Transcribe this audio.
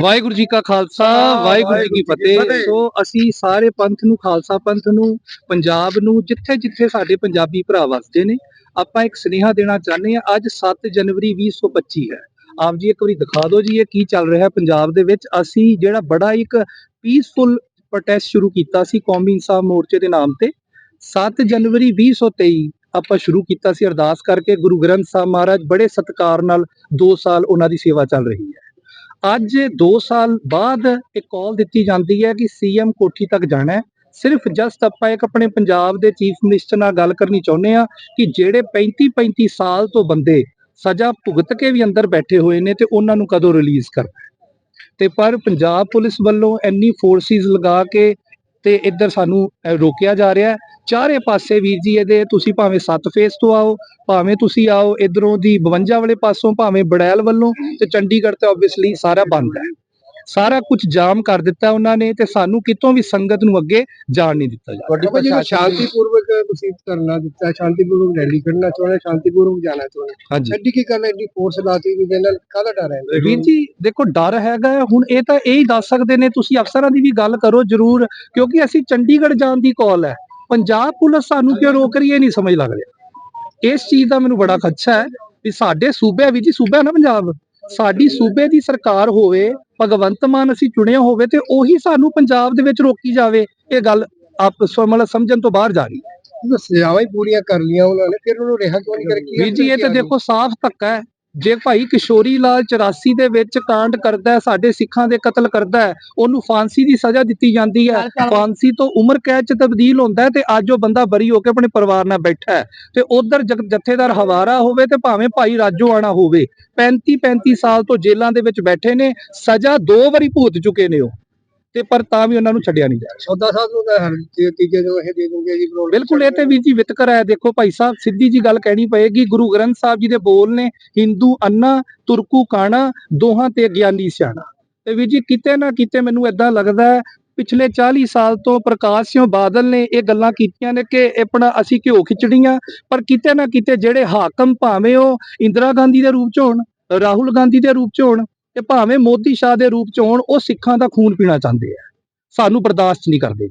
ਵਾਹਿਗੁਰੂ ਜੀ ਕਾ ਖਾਲਸਾ ਵਾਹਿਗੁਰੂ ਜੀ ਕੀ ਫਤਿਹ। ਸੋ ਅਸੀਂ ਸਾਰੇ ਪੰਥ ਨੂੰ ਖਾਲਸਾ ਪੰਥ ਨੂੰ ਪੰਜਾਬ ਨੂੰ ਜਿੱਥੇ ਜਿੱਥੇ ਸਾਡੇ ਪੰਜਾਬੀ ਭਰਾ ਵਸਦੇ ਨੇ ਆਪਾਂ ਇੱਕ ਸੁਨੇਹਾ ਦੇਣਾ ਚਾਹੁੰਦੇ ਆ ਅੱਜ 7 ਜਨਵਰੀ 2025 ਹੈ। ਆਪ ਜੀ ਇੱਕ ਵਾਰੀ ਦਿਖਾ ਦਿਓ ਜੀ, ਇਹ ਕੀ ਚੱਲ ਰਿਹਾ ਪੰਜਾਬ ਦੇ ਵਿੱਚ। ਅਸੀਂ ਜਿਹੜਾ ਬੜਾ ਇੱਕ ਪੀਸਫੁਲ ਪ੍ਰੋਟੈਸਟ ਸ਼ੁਰੂ ਕੀਤਾ ਸੀ ਕੌਮੀ ਇਨਸਾਫ ਮੋਰਚੇ ਦੇ ਨਾਮ ਤੇ। 7 ਜਨਵਰੀ 2023 ਆਪਾਂ ਸ਼ੁਰੂ ਕੀਤਾ ਸੀ ਅਰਦਾਸ ਕਰਕੇ। ਗੁਰੂ ਗ੍ਰੰਥ ਸਾਹਿਬ ਮਹਾਰਾਜ ਬੜੇ ਸਤਿਕਾਰ ਨਾਲ 2 ਸਾਲ ਉਹਨਾਂ ਦੀ ਸੇਵਾ ਚੱਲ ਰਹੀ ਹੈ। ਅੱਜ 2 ਸਾਲ ਬਾਅਦ ਇੱਕ ਕਾਲ ਦਿੱਤੀ ਜਾਂਦੀ ਹੈ ਕਿ ਸੀਐਮ ਕੋਠੀ ਤੱਕ ਜਾਣਾ ਹੈ। ਸਿਰਫ ਜਸਟ ਆਪਾਂ ਇੱਕ ਆਪਣੇ ਪੰਜਾਬ ਦੇ ਚੀਫ ਮਿਨਿਸਟਰ ਨਾਲ ਗੱਲ ਕਰਨੀ ਚਾਹੁੰਦੇ ਆ ਕਿ ਜਿਹੜੇ 35 35 ਸਾਲ ਤੋਂ ਬੰਦੇ ਸਜ਼ਾ ਭੁਗਤ ਕੇ ਵੀ ਅੰਦਰ ਬੈਠੇ ਹੋਏ ਨੇ ਤੇ ਉਹਨਾਂ ਨੂੰ ਕਦੋਂ ਰਿਲੀਜ਼ ਕਰਨਾ ਤੇ ਪਰ ਪੰਜਾਬ ਪੁਲਿਸ ਵੱਲੋਂ ਇੰਨੀ ਫੋਰਸਿਸ ਲਗਾ ਕੇ ਤੇ ਇੱਧਰ ਸਾਨੂੰ ਰੋਕਿਆ ਜਾ ਰਿਹਾ ਹੈ। ਚਾਰੇ ਪਾਸੇ ਵੀਰ ਜੀ ਇਹਦੇ, ਤੁਸੀਂ ਭਾਵੇਂ ਸੱਤ ਫੇਸ ਤੋਂ ਆਓ, ਭਾਵੇਂ ਤੁਸੀਂ ਆਓ ਇਧਰੋਂ ਦੀ 52 ਵਾਲੇ ਪਾਸੋਂ, ਭਾਵੇਂ ਬੜੈਲ ਵੱਲੋਂ ਤੇ ਚੰਡੀਗੜ੍ਹ ਤੇ ਆਬਵੀਅਸਲੀ ਸਾਰਾ ਬੰਦ ਹੈ। ਸਾਰਾ ਕੁਝ ਜਾਮ ਕਰ ਦਿੱਤਾ ਉਹਨਾਂ ਨੇ ਤੇ ਸਾਨੂੰ ਕਿਤੋਂ ਵੀ ਸੰਗਤ ਨੂੰ ਅੱਗੇ ਜਾਣ ਨਹੀਂ ਦਿੱਤਾ ਜਾ ਪ੍ਰਸ਼ਾਸਨ ਦੀ- ਸ਼ਾਂਤੀਪੂਰਵਕ ਤੁਸੀਂ ਧਰਨਾ ਦਿੱਤਾ ਸ਼ਾਂਤੀਪੂਰਵਕ ਰੈਲੀ ਕੱਢਣਾ ਚਾਹੁੰਦੇ ਸ਼ਾਂਤੀਪੂਰਵਕ ਜਾਣਾ ਚਾਹੁੰਦੇ ਐਡੀ ਕੀ ਗੱਲ ਐਡੀ ਫੋਰਸ ਲਾਤੀ ਵੀ ਨਾਲ ਕਾਹਦਾ ਡਰ ਹੈ? ਵੀਰ ਜੀ ਦੇਖੋ ਡਰ ਹੈਗਾ ਹੁਣ ਇਹ ਤਾਂ ਇਹ ਹੀ ਦੱਸ ਸਕਦੇ ਨੇ ਤੁਸੀਂ ਅਫਸਰਾਂ ਦੀ ਵੀ ਗੱਲ ਕਰੋ ਜਰੂਰ ਕਿਉਂਕਿ ਅਸੀਂ ਚੰਡੀਗੜ੍ਹ ਜਾਣ ਦੀ ਕਾਲ ਹੈ। ਪੰਜਾਬ ਪੁਲਿਸ ਸਾਨੂੰ ਕਿਉਂ ਰੋਕ ਰਹੀ ਹੈ ਨਹੀਂ ਸਮਝ ਲੱਗ ਰਿਹਾ। ਇਸ ਚੀਜ਼ ਦਾ ਮੈਨੂੰ ਬੜਾ ਖਦਸ਼ਾ ਹੈ ਵੀ ਸਾਡੇ ਸੂਬੇ ਵੀ ਜੀ ਸੂਬਾ ਹੈ ਨਾ ਪੰਜਾਬ। ਸਾਡੀ ਸੂਬੇ ਦੀ ਸਰਕਾਰ ਹੋਵੇ ਭਗਵੰਤ ਮਾਨ ਅਸੀਂ ਚੁਣਿਆ ਹੋਵੇ ਤੇ ਉਹੀ ਸਾਨੂੰ ਪੰਜਾਬ ਦੇ ਵਿੱਚ ਰੋਕੀ ਜਾਵੇ ਇਹ ਗੱਲ ਆਪ ਮਤਲਬ ਸਮਝਣ ਤੋਂ ਬਾਹਰ ਜਾ ਰਹੀ ਹੈ। ਸਜ਼ਾਵਾਂ ਹੀ ਪੂਰੀਆਂ ਕਰ ਲੀਆਂ ਉਹਨਾਂ ਨੇ ਫਿਰ ਉਹਨੂੰ ਰਿਹਾ ਕਿਉਂ ਨਹੀਂ? ਕਰ ਕੀ ਵੀਰ ਜੀ ਇਹ ਤਾਂ ਦੇਖੋ ਸਾਫ਼ ਧੱਕਾ ਹੈ। ਜੇ ਭਾਈ ਕਿਸ਼ੋਰੀ ਲਾਲ 84 ਦੇ ਵਿੱਚ ਕਾਂਡ ਕਰਦਾ ਹੈ ਸਾਡੇ ਸਿੱਖਾਂ ਦੇ ਕਤਲ ਕਰਦਾ ਹੈ ਉਹਨੂੰ ਫਾਂਸੀ ਦੀ ਸਜ਼ਾ ਦਿੱਤੀ ਜਾਂਦੀ ਹੈ। ਫਾਂਸੀ ਤੋਂ ਉਮਰ ਕੈਦ ਚ ਤਬਦੀਲ ਹੁੰਦਾ ਹੈ ਤੇ ਅੱਜ ਉਹ ਬੰਦਾ ਬਰੀ ਹੋ ਕੇ ਆਪਣੇ ਪਰਿਵਾਰ ਨਾਲ ਬੈਠਾ ਹੈ ਤੇ ਉਧਰ ਜਥੇਦਾਰ ਹਵਾਰਾ ਹੋਵੇ ਤੇ ਭਾਵੇਂ ਭਾਈ ਰਾਜੋ ਆਣਾ ਹੋਵੇ 35 35 ਸਾਲ ਤੋਂ ਜੇਲ੍ਹਾਂ ਦੇ ਵਿੱਚ ਬੈਠੇ ਨੇ ਸਜ਼ਾ ਦੋ ਵਾਰੀ ਭੁਗਤ ਚੁੱਕੇ ਨੇ ਉਹ। ਤੇ ਪਰ ਤਾਂ ਵੀ ਉਹਨਾਂ ਨੂੰ ਛੱਡਿਆ ਨਹੀਂ ਜਾ ਰਿਹਾ। ਸੌਦਾ ਸਾਹਿਬ ਨੂੰ ਤਾਂ ਹਰ ਤੀਜੇ ਨੂੰ ਇਹ ਦੇ ਦੂੰਗੇ ਜੀ ਬਿਲਕੁਲ ਇਹ ਤੇ ਵੀਰ ਜੀ ਵਿਤਕਰਾ ਹੈ। ਦੇਖੋ ਭਾਈ ਸਾਹਿਬ ਸਿੱਧੀ ਜੀ ਗੱਲ ਕਹਿਣੀ ਪਏਗੀ ਗੁਰੂ ਗ੍ਰੰਥ ਸਾਹਿਬ ਜੀ ਦੇ ਬੋਲ ਨੇ ਹਿੰਦੂ ਅੰਨਾ ਤੁਰਕੂ ਕਾਣਾ ਦੋਹਾਂ ਤੇ ਗਿਆਨੀ ਸਿਆਣਾ। ਤੇ ਵੀਰ ਜੀ ਕਿਤੇ ਨਾ ਕਿਤੇ ਮੈਨੂੰ ਇਦਾਂ ਲੱਗਦਾ ਹੈ ਪਿਛਲੇ 40 ਸਾਲ ਤੋਂ ਪ੍ਰਕਾਸ਼ ਸਿੰਘ ਬਾਦਲ ਨੇ ਇਹ ਗੱਲਾਂ ਕੀਤੀਆਂ ਨੇ ਕਿ ਆਪਣਾ ਅਸੀਂ ਘਿਓ ਖਿਚੜੀਆਂ ਪਰ ਕਿਤੇ ਨਾ ਕਿਤੇ ਜਿਹੜੇ ਹਾਕਮ ਭਾਵੇਂ ਉਹ ਇੰਦਰਾ ਗਾਂਧੀ ਦੇ ਰੂਪ ਚ ਹੋਣ ਰਾਹੁਲ ਗਾਂਧੀ ਦੇ ਰੂਪ ਚ ਹੋਣ ਤੇ ਭਾਵੇਂ ਮੋਦੀ ਸ਼ਾਹ ਦੇ ਰੂਪ ਚ ਹੋਣ, ਉਹ ਸਿੱਖਾਂ ਦਾ ਖੂਨ ਪੀਣਾ ਚਾਹੁੰਦੇ ਆ। ਸਾਨੂੰ ਬਰਦਾਸ਼ਤ ਨਹੀਂ ਕਰਦੇ।